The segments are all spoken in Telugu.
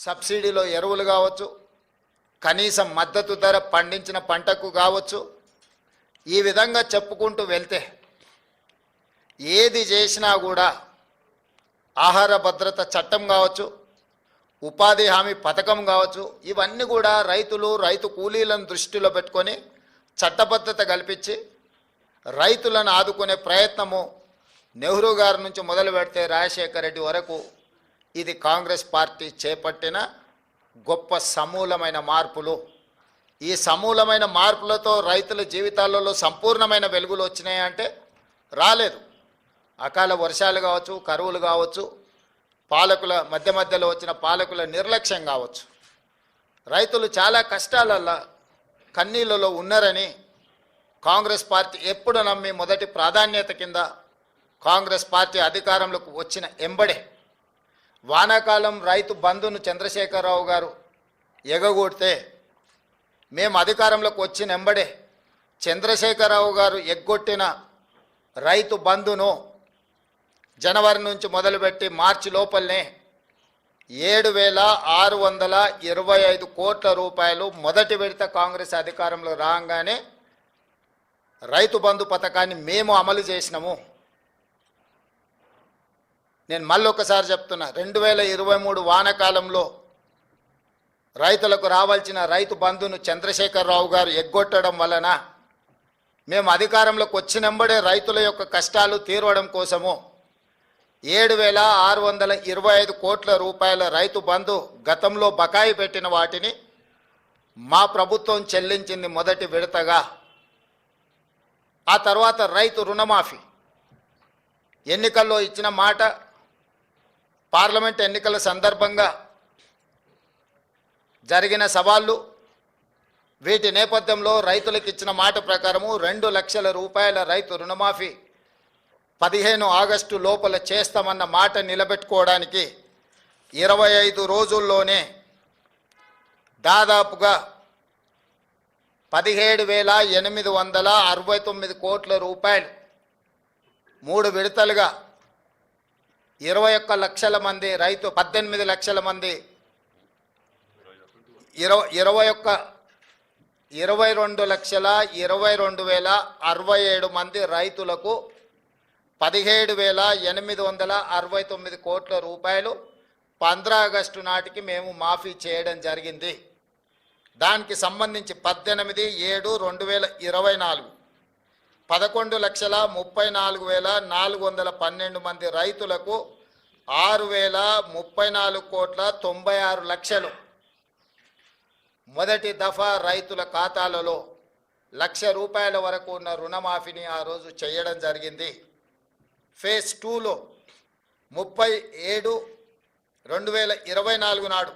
సబ్సిడీలో ఎరువులు కావచ్చు కనీసం మద్దతు ధర పండించిన పంటకు కావచ్చు ఈ విధంగా చెప్పుకుంటూ వెళ్తే ఏది చేసినా కూడా ఆహార భద్రత చట్టం కావచ్చు ఉపాధి హామీ పథకం కావచ్చు ఇవన్నీ కూడా రైతులు రైతు కూలీలను దృష్టిలో పెట్టుకొని చట్టబద్ధత కల్పించి రైతులను ఆదుకునే ప్రయత్నము నెహ్రూ గారి నుంచి మొదలు పెడితే రాజశేఖర రెడ్డి వరకు ఇది కాంగ్రెస్ పార్టీ చేపట్టిన గొప్ప సమూలమైన మార్పులు. ఈ సమూలమైన మార్పులతో రైతుల జీవితాలలో సంపూర్ణమైన వెలుగులు వచ్చినాయంటే రాలేదు. అకాల వర్షాలు కావచ్చు కరువులు కావచ్చు పాలకుల మధ్య మధ్యలో వచ్చిన పాలకుల నిర్లక్ష్యం కావచ్చు. రైతులు చాలా కష్టాలలో కన్నీళ్ళలో ఉన్నారని కాంగ్రెస్ పార్టీ ఎప్పుడు నమ్మి మొదటి ప్రాధాన్యత కింద కాంగ్రెస్ పార్టీ అధికారంలోకి వచ్చిన ఎంబడే వానాకాలం రైతు బంధును చంద్రశేఖరరావు గారు ఎగగొడితే మేము అధికారంలోకి వచ్చిన ఎంబడే చంద్రశేఖరరావు గారు ఎగ్గొట్టిన రైతు బంధును జనవరి నుంచి మొదలుపెట్టి మార్చి లోపలనే ఏడు వేల ఆరు వందల ఇరవై ఐదు కోట్ల రూపాయలు మొదటి విడత కాంగ్రెస్ అధికారంలో రాగానే రైతు బంధు పథకాన్ని మేము అమలు చేసినాము. నేను మళ్ళీ ఒకసారి చెప్తున్నా రెండు వేల ఇరవై మూడు వానకాలంలో రైతులకు రావాల్సిన రైతు బంధును చంద్రశేఖరరావు గారు ఎగ్గొట్టడం వలన మేము అధికారంలోకి వచ్చినంబడే రైతుల యొక్క కష్టాలు తీరవడం కోసము ఏడు వేల ఆరు వందల ఇరవై ఐదు కోట్ల రూపాయల రైతు బంధు గతంలో బకాయి పెట్టిన వాటిని మా ప్రభుత్వం చెల్లించింది మొదటి విడతగా. ఆ తర్వాత రైతు రుణమాఫీ. ఎన్నికల్లో ఇచ్చిన మాట పార్లమెంట్ ఎన్నికల సందర్భంగా జరిగిన సవాళ్ళు వీటి నేపథ్యంలో రైతులకు ఇచ్చిన మాట ప్రకారము రెండు లక్షల రూపాయల రైతు రుణమాఫీ పదిహేను ఆగస్టు లోపల చేస్తామన్న మాట నిలబెట్టుకోవడానికి ఇరవై ఐదు రోజుల్లోనే దాదాపుగా పదిహేడు వేల ఎనిమిది వందల అరవై తొమ్మిది కోట్ల రూపాయలు మూడు విడతలుగా ఇరవై ఒక్క లక్షల మంది రైతు పద్దెనిమిది లక్షల మంది. ఇరవై ఇరవై ఒక్క ఇరవై రెండు లక్షల ఇరవై రెండు వేల అరవై ఏడు మంది రైతులకు పదిహేడు వేల ఎనిమిది వందల అరవై తొమ్మిది కోట్ల రూపాయలు పంద్రా ఆగస్టు నాటికి మేము మాఫీ చేయడం జరిగింది. దానికి సంబంధించి పద్దెనిమిది ఏడు రెండు వేల ఇరవై నాలుగు పదకొండు లక్షల ముప్పై నాలుగు వేల నాలుగు వందల పన్నెండు మంది రైతులకు ఆరు వేల ముప్పై నాలుగు కోట్ల తొంభై ఆరు లక్షలు. మొదటి దఫా రైతుల ఖాతాలలో లక్ష రూపాయల వరకు ఉన్న రుణమాఫీని ఆ రోజు చేయడం జరిగింది. ఫేజ్ టూలో ముప్పై ఏడు రెండు వేల ఇరవై నాలుగు నాడు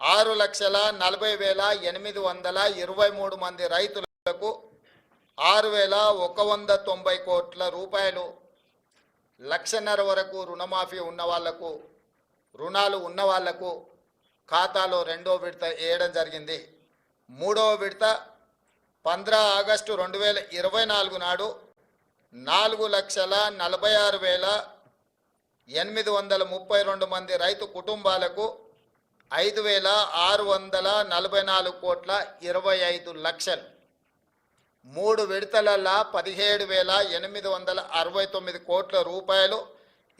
ఆరు లక్షల నలభై వేల ఎనిమిది వందల ఇరవై మూడు మంది రైతులకు ఆరు వేల ఒక వంద తొంభై కోట్ల రూపాయలు లక్షన్నర వరకు రుణమాఫీ ఉన్న వాళ్ళకు రుణాలు ఉన్న వాళ్ళకు ఖాతాలో రెండో విడత వేయడం జరిగింది. మూడవ విడత పంద్రా ఆగస్టు రెండు వేల ఇరవై నాలుగు నాడు నాలుగు లక్షల నలభై ఆరు వేల ఎనిమిది వందల ముప్పై రెండు మంది రైతు కుటుంబాలకు ఐదు వేల ఆరు వందల నలభై నాలుగు కోట్ల ఇరవై ఐదు లక్షలు. మూడు విడతలల్లా పదిహేడు వేల ఎనిమిది వందల అరవై తొమ్మిది కోట్ల రూపాయలు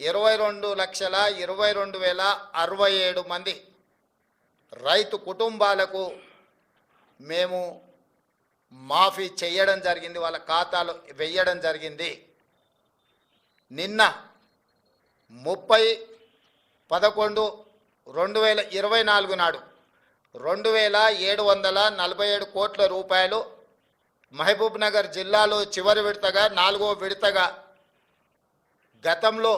ఇరవై రెండు లక్షల ఇరవై రెండు వేల అరవై ఏడు మంది. రైతు కుటుంబాలకు మేము మాఫీ చేయడం జరిగింది వాళ్ళ ఖాతాలు వెయ్యడం జరిగింది. నిన్న ముప్పై పదకొండు రెండు వేల ఇరవై నాలుగు నాడు రెండు వేల ఏడు వందల నలభై ఏడు కోట్ల రూపాయలు మహబూబ్ నగర్ జిల్లాలో చివరి విడతగా నాలుగో విడతగా గతంలో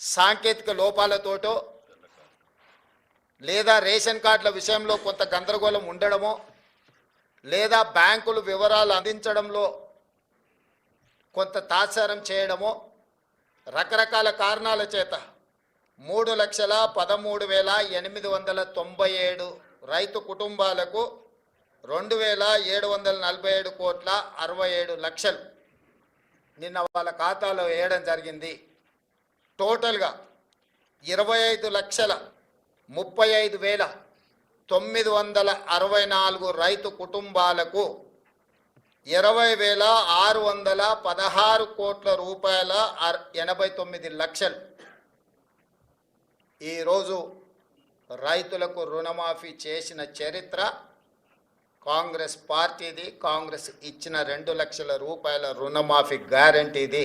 సాంకేతిక లోపాలతోటో లేదా రేషన్ కార్డుల విషయంలో కొంత గందరగోళం ఉండడమో లేదా బ్యాంకులు వివరాలు అందించడంలో కొంత తాత్సారం చేయడమో రకరకాల కారణాల చేత మూడు లక్షల పదమూడు వేల ఎనిమిది వందల తొంభై ఏడు రైతు కుటుంబాలకు రెండు వేల ఏడు వందల నలభై ఏడు కోట్ల అరవై ఏడు లక్షలు. నిన్న వాళ్ళ ఖాతాలో వేయడం జరిగింది. టోటల్గా ఇరవై ఐదు లక్షల ముప్పై ఐదు వేల తొమ్మిది వందల అరవై నాలుగు రైతు కుటుంబాలకు ఇరవై వేల ఆరు వందల పదహారు కోట్ల రూపాయల ఎనభై తొమ్మిది లక్షలు. ఈరోజు రైతులకు రుణమాఫీ చేసిన చరిత్ర కాంగ్రెస్ పార్టీది కాంగ్రెస్ ఇచ్చిన రెండు లక్షల రూపాయల రుణమాఫీ గ్యారంటీది.